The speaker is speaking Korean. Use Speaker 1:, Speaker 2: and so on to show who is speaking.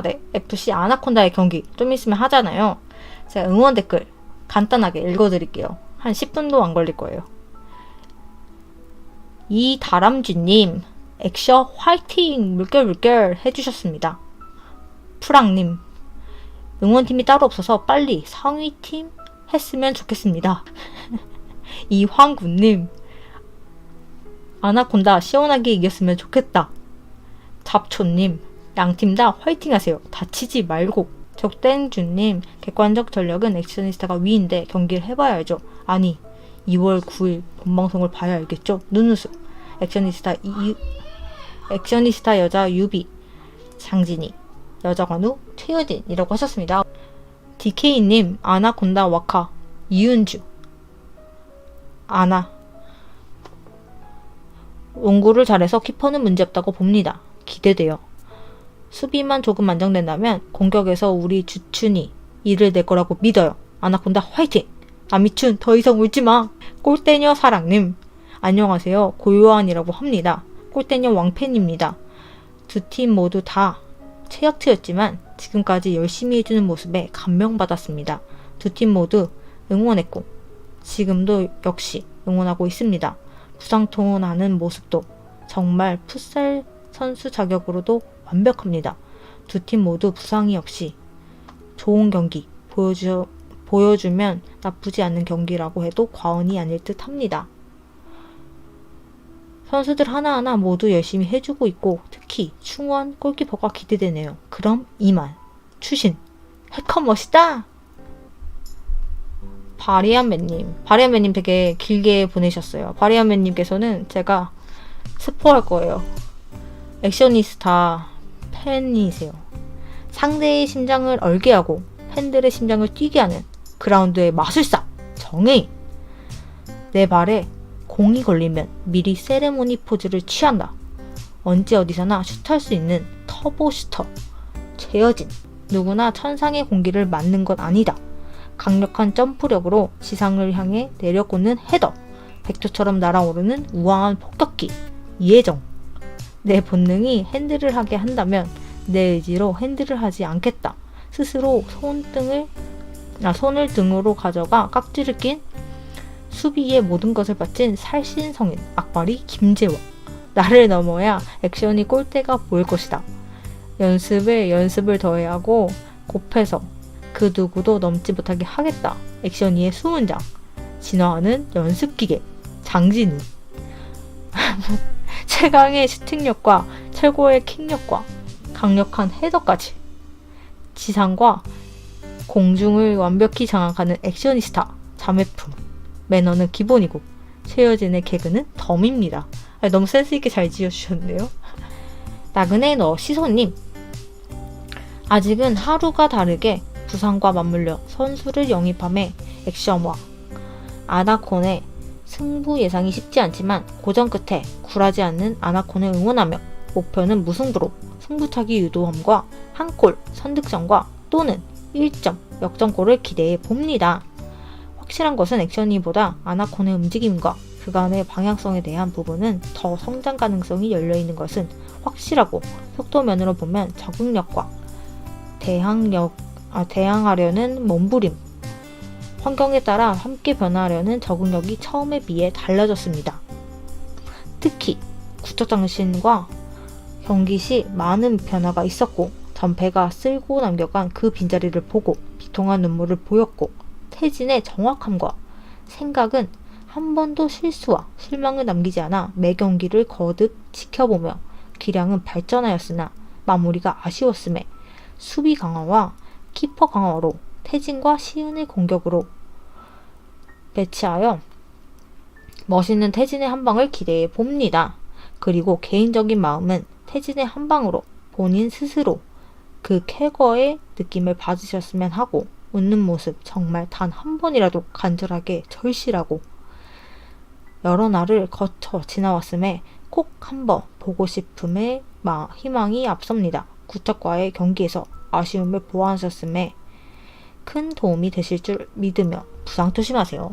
Speaker 1: 대 FC 아나콘다의 경기 좀 있으면 하잖아요. 제가 응원 댓글 간단하게 읽어드릴게요. 한 10분도 안 걸릴 거예요. 이다람쥐님, 액션 화이팅! 물결 물결 해주셨습니다. 프랑님, 응원팀이 따로 없어서 빨리 상위팀 했으면 좋겠습니다. 이황구님, 아나콘다 시원하게 이겼으면 좋겠다. 잡초님, 양팀 다 화이팅 하세요. 다치지 말고. 적땡주님, 객관적 전력은 액션리스타가 위인데 경기를 해봐야 알죠. 아니, 2월 9일 본방송을 봐야 알겠죠. 눈웃음. 액션리스타 이, 액션리스타 여자 유비, 장진이, 여자 관우 최유진이라고 하셨습니다. DK님, 아나콘다 와카, 이은주, 아나. 농구를 잘해서 키퍼는 문제없다고 봅니다. 기대돼요. 수비만 조금 안정된다면 공격에서 우리 주춘이 일을 낼 거라고 믿어요. 아나콘다 화이팅! 아미춘 더 이상 울지 마. 꼴대녀 사랑님 안녕하세요. 고요한이라고 합니다. 꼴대녀 왕팬입니다. 두 팀 모두 다 최약체였지만 지금까지 열심히 해주는 모습에 감명받았습니다. 두 팀 모두 응원했고 지금도 역시 응원하고 있습니다. 부상 통원하는 모습도 정말 풋살 선수 자격으로도 완벽합니다. 두 팀 모두 부상이 없이 좋은 경기 보여주, 보여주면 나쁘지 않은 경기라고 해도 과언이 아닐 듯 합니다. 선수들 하나하나 모두 열심히 해주고 있고 특히 충원 골키퍼가 기대되네요. 그럼 이만 추신 해커 멋있다! 바리안맨님 바리안맨님 되게 길게 보내셨어요. 바리안맨님께서는 제가 스포할 거예요. 액션니스타 팬이세요. 상대의 심장을 얼게 하고 팬들의 심장을 뛰게 하는 그라운드의 마술사 정혜인. 내 발에 공이 걸리면 미리 세레모니 포즈를 취한다. 언제 어디서나 슛할 수 있는 터보 슈터 최여진. 누구나 천상의 공기를 맞는 것 아니다. 강력한 점프력으로 지상을 향해 내려꽂는 헤더. 백조처럼 날아오르는 우아한 폭격기 이혜정. 내 본능이 핸들을 하게 한다면 내 의지로 핸들을 하지 않겠다. 스스로 손등을 아, 손을 등으로 가져가 깍지를 낀 수비의 모든 것을 바친 살신 성인 악바리 김재원. 나를 넘어야 액션이 꼴대가 보일 것이다. 연습에 연습을 더해야 하고 곱해서 그 누구도 넘지 못하게 하겠다. 액션이의 수문장. 진화하는 연습기계. 장진우. 최강의 슈팅력과 최고의 킥력과 강력한 헤더까지 지상과 공중을 완벽히 장악하는 액션이스타 자매품 매너는 기본이고 최여진의 개그는 덤입니다. 아, 너무 센스 있게 잘 지어주셨는데요. 나그네 너 시소님 아직은 하루가 다르게 부상과 맞물려 선수를 영입함에 액션와 아나콘의 승부 예상이 쉽지 않지만 고전 끝에 굴하지 않는 아나콘을 응원하며 목표는 무승부로 승부차기 유도함과 한 골 선득점과 또는 1점 역전골을 기대해 봅니다. 확실한 것은 액션이보다 아나콘의 움직임과 그간의 방향성에 대한 부분은 더 성장 가능성이 열려 있는 것은 확실하고 속도면으로 보면 적응력과 대항력 아, 대항하려는 몸부림 환경에 따라 함께 변화하려는 적응력이 처음에 비해 달라졌습니다. 특히 구척장신과 경기 시 많은 변화가 있었고 전패가 쓸고 남겨간 그 빈자리를 보고 비통한 눈물을 보였고 태진의 정확함과 생각은 한 번도 실수와 실망을 남기지 않아 매 경기를 거듭 지켜보며 기량은 발전하였으나 마무리가 아쉬웠음에 수비 강화와 키퍼 강화로 태진과 시은의 공격으로 배치하여 멋있는 태진의 한 방을 기대해 봅니다. 그리고 개인적인 마음은 태진의 한 방으로 본인 스스로 그 쾌거의 느낌을 받으셨으면 하고 웃는 모습 정말 단 한 번이라도 간절하게 절실하고 여러 날을 거쳐 지나왔음에 꼭 한번 보고 싶음의 마, 희망이 앞섭니다. 구척과의 경기에서 아쉬움을 보완하셨음에 큰 도움이 되실 줄 믿으며 부상 조심하세요.